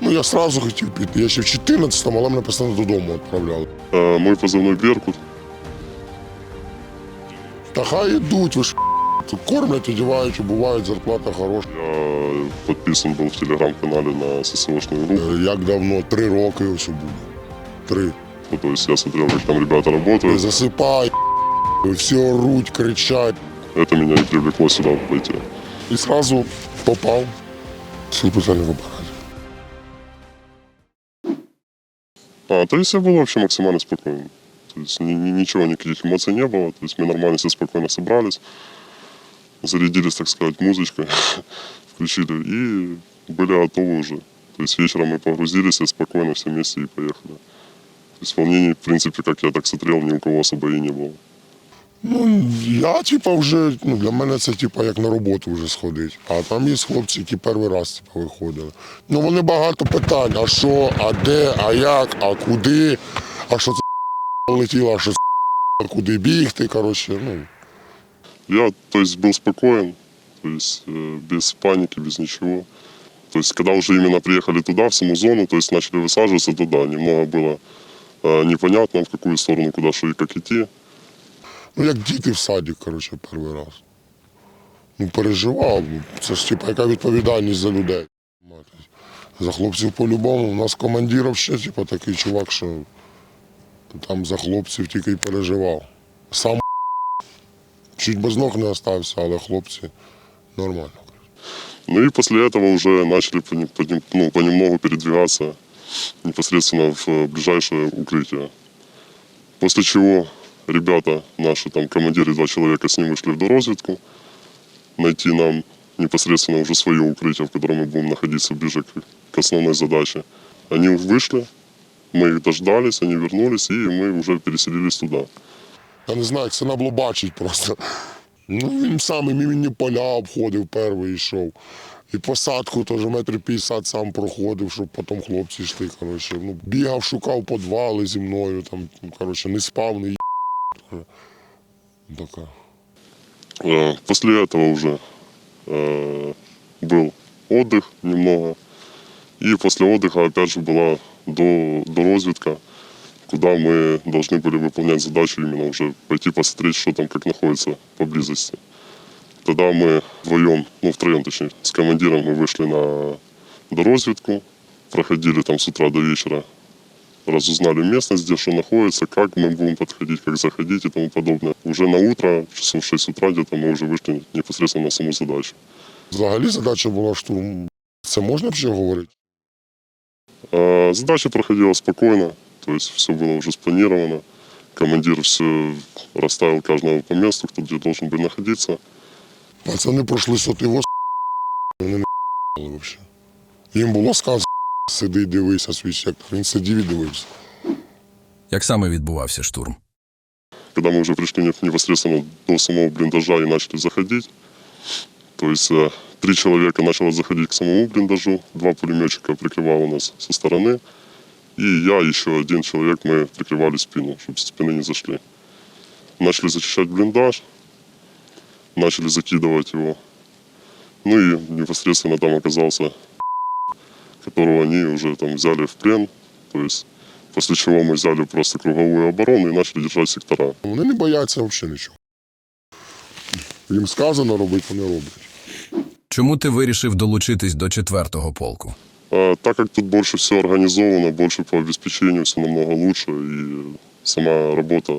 Ну, я сразу хотів піти. Я ще в 14-му, але мене постійно додому відправляли. Э, Мой позывной Беркут. Та хай ідуть, ви ж тут кормлять, одягають, бувають, зарплата хороша. Я подписан был в телеграм-канале на ССОшную группу. Е, Як давно? Три роки ось буде. Три. Ну, То есть я смотрел, как там ребята работают. Засипай, всі оруть, кричать. Это меня и привлекло сюда пойти. І сразу попав. Сил спеціального апараті. А, то есть я был вообще максимально спокойным. То есть ни- ни- ничего, никаких эмоций не было. То есть мы нормально все спокойно собрались, зарядились, так сказать, музычкой, включили и были готовы уже. То есть вечером мы погрузились и спокойно все вместе и поехали. То есть волнений, в принципе, как я так смотрел, ни у кого особо и не было. Ну, я, типа, вже, ну, для мене це, типа, як на роботу вже сходить. А там є хлопці, які перший раз типа, виходили. Ну, вони багато питань, а що, а де, а як, а куди, а що це летіло, а що це куди бігти, коротше, ну. Я, то есть, был спокоен, то есть э, без паники, без ничего. То есть, когда уже именно приехали туда, в саму зону, то есть начали высаживаться, то да, немного было э, непонятно, в какую сторону, куда что и как идти. Ну, як діти в саді, коротше, перший раз. Ну, переживав. ну, Це ж типа яка відповідальність за людей. За хлопців по-любому. У нас командир ще, типа, такий чувак, що там за хлопців тільки й переживав. Сам чуть без ног не остався, але хлопці нормально. Ну и после этого уже начали пони- понем- ну, понемногу передвигаться непосредственно в э, ближайшее укрытие. После чего ребята, наши там командиры, два человека с ним вышли в доразведку, найти нам непосредственно уже свое укрытие, в котором мы будем находиться ближе к, к основной задаче. Они вышли, мы их дождались, они вернулись, и мы уже переселились туда. Я не знаю, як це треба було бачити просто. Ну, він сам і міні поля обходив перший йшов. І посадку теж метрів 50 сам проходив, щоб потім хлопці йшли. Коротше. Ну, бігав, шукав підвали зі мною, там, ну, коротше, не спав, не їв. Така. Э, После этого уже э, был отдых немного. И после отдыха опять же была до, доразведка, куда мы должны были выполнять задачу именно уже пойти посмотреть, что там как находится поблизости. Тогда мы вдвоем, ну втроем точнее, с командиром мы вышли на доразведку, проходили там с утра до вечера, разузнали местность, где что находится, как мы будем подходить, как заходить и тому подобное. Уже на утро, часов в 6 утра где-то мы уже вышли непосредственно на саму задачу. Взагалі задача була штурм. Це можна взагалі говорити? А Задача проходила спокойно, то есть все было уже спланировано. Командир все расставил каждого по месту, кто где должен был находиться. Пацани пройшли сотиво, вони не взагалі. Їм було сказано, сиди, дивися свій сектор. Він сидів і дивився. Як саме відбувався штурм? Когда мы уже пришли не- непосредственно до самого блиндажа и начали заходить, то есть э, три человека начало заходить к самому блиндажу, два пулеметчика прикрывало нас со стороны, и я, еще один человек, мы прикрывали спину, чтобы со спины не зашли. Начали зачищать блиндаж, начали закидывать его. Ну и непосредственно там оказался, которого они уже там взяли в плен, то есть после чего мы взяли просто круговую оборону и начали держать сектора. Вони не бояться взагалі нічого. Їм сказано робити, вони роблять. Чому ти вирішив долучитись до четвертого полку? А, так как тут больше все организовано, больше по обеспечению все намного лучше, и сама работа,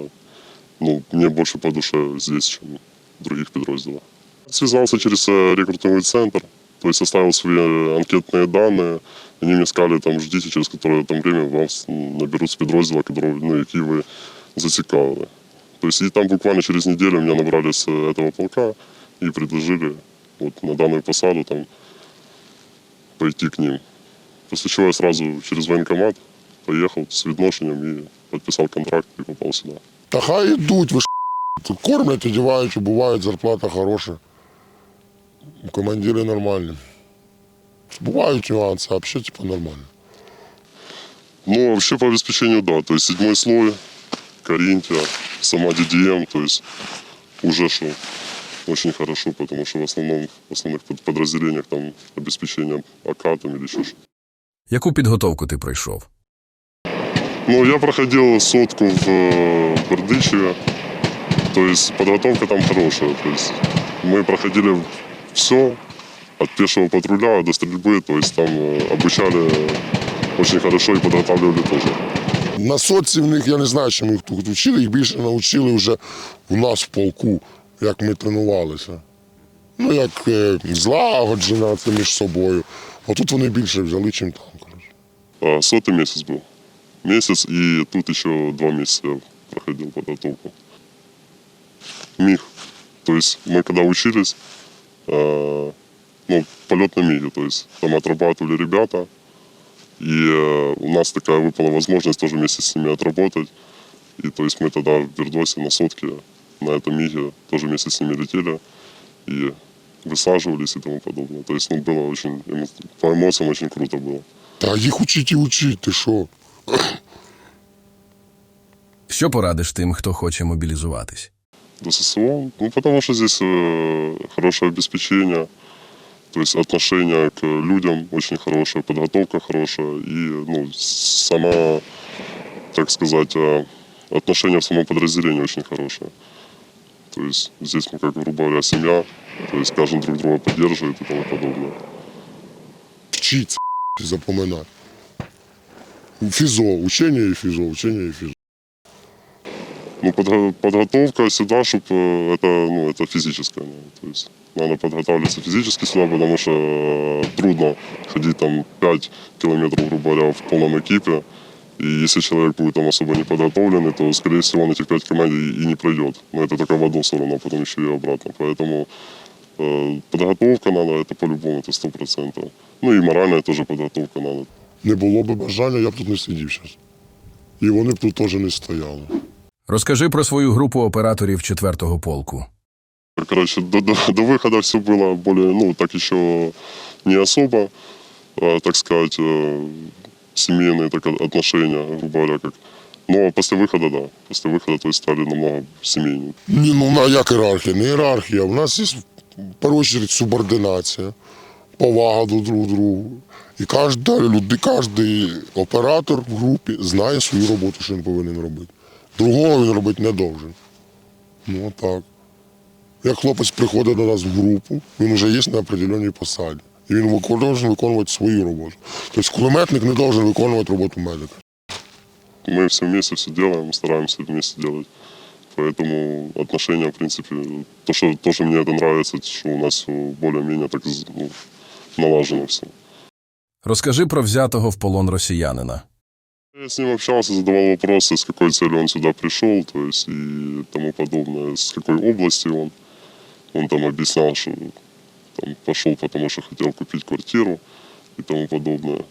ну, мне больше по душе здесь, чем в других подразделах. Связался через э, рекрутинговый центр, то есть оставил свои э, анкетные данные, они мне сказали, там, ждите, через какое там время вам с- наберут с подроздела, которого, ну, які ви зацікавили. То есть и там буквально через неделю меня набрали с э, этого полка и предложили вот на данную посаду там пойти к ним. После чего я сразу через военкомат поехал с відношенням и подписал контракт и попал сюда. Та хай ідуть, ви ж тут кормлять, одягають, бувають, зарплата хороша. Командири нормальні. Бувають нюанси, а взагалі типу, нормально. Ну, вообще по обеспечению, да. То есть седьмой слой, Каринтия, сама DDM, то есть уже что очень хорошо, потому что в основном в основных под- подразделениях там обеспечение АК там или еще что Яку підготовку ти пройшов? Ну, я проходил сотку в э, Бердичеве. То есть подготовка там хорошая. То есть мы проходили все от пешего патруля до стрельбы. То есть там э, обучали очень хорошо и подготавливали тоже. На соці в них, я не знаю, чим їх тут вчили, їх більше навчили вже у нас в полку, як ми тренувалися. Ну, як е, злагоджено це між собою. А тут вони більше взяли, чим там. коротше. А сотый месяц был. Месяц и тут еще два месяца я проходил подготовку. МИГ. То есть мы когда учились, э, ну, полет на МИГе, то есть там отрабатывали ребята, и э, у нас такая выпала возможность тоже вместе с ними отработать. И то есть мы тогда в Вердосе на сотке на этом МИГе тоже вместе с ними летели и высаживались и тому подобное. То есть ну, было очень, эмо- по эмоциям очень круто было. Та їх учить і учить, ти що? Що порадиш тим, хто хоче мобілізуватись? до ССО. Ну, потому что здесь э, хорошее обеспечение, то есть отношение к людям очень хорошее, подготовка хорошая и ну, сама, так сказать, э, отношение в самом подразделении очень хорошее. То есть здесь мы, как грубо говоря, семья, то есть каждый друг друга поддерживает и тому подобное. Вчиться, запоминати. Фізо, учення і фізо, учення і фізо. Ну, подго- подготовка сюда, чтобы это, ну, это физическое. ну, То есть надо подготавливаться физически сюда, потому что э, трудно ходить там 5 километров, грубо говоря, в полном экипе. И если человек будет там особо не подготовленный, то, скорее всего, он этих 5 км и, и не пройдет. Но это только в одну сторону, а потом еще и обратно. Поэтому э, подготовка надо, это по-любому, это 100%. Ну и моральная тоже подготовка надо. Не було б бажання, я б тут не сидів зараз. І вони б тут теж не стояли. Розкажи про свою групу операторів 4-го полку. Короче, до, до, до выхода все было более, ну, так еще не особо, а, так сказать, э, семейные так, отношения, грубо говоря, как. Но после выхода, да, после выхода, то есть стали намного семейнее. Ні, ну на як ієрархія? Не ієрархія. У нас є в першу чергу субординація, повага до друг другу. І кожна люди, кожен оператор в групі знає свою роботу, що він повинен робити. Другого він робити не должен. Ну так. Як хлопець приходить до нас в групу, він вже є на определеній посаді. І він викон- должен виконувати свою роботу. Тобто кулеметник не должен виконувати роботу медика. Мы все вместе все делаем, стараемся вместе делать. Поэтому отношения, в принципе, то, что тоже мне это нравится, что у нас всё более-менее так ну, налажено все. Розкажи про взятого в полон росіянина. Я с ним общался, задавал вопросы, с какой целью он сюда пришел, то есть и тому подобное, с какой области он. Он там объяснял, что там пошел, потому что хотел купить квартиру и тому подобное.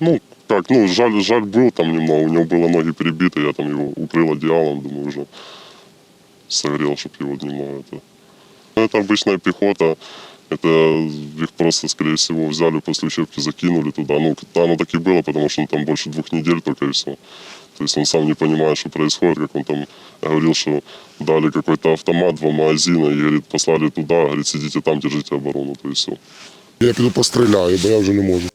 Ну, как, ну, жаль, жаль был там немного, у него было ноги перебиты, я там его укрыл одеялом, думаю, уже согрел, чтобы его немного это. Это обычная пехота, это их просто, скорее всего, взяли после учебки, закинули туда. Ну, да, оно так и было, потому что он там больше двух недель только и все. То есть он сам не понимает, что происходит, как он там говорил, что дали какой-то автомат, два магазина, и, говорит, послали туда, говорит, сидите там, держите оборону, то есть все. Я піду постріляю, бо я вже не можу.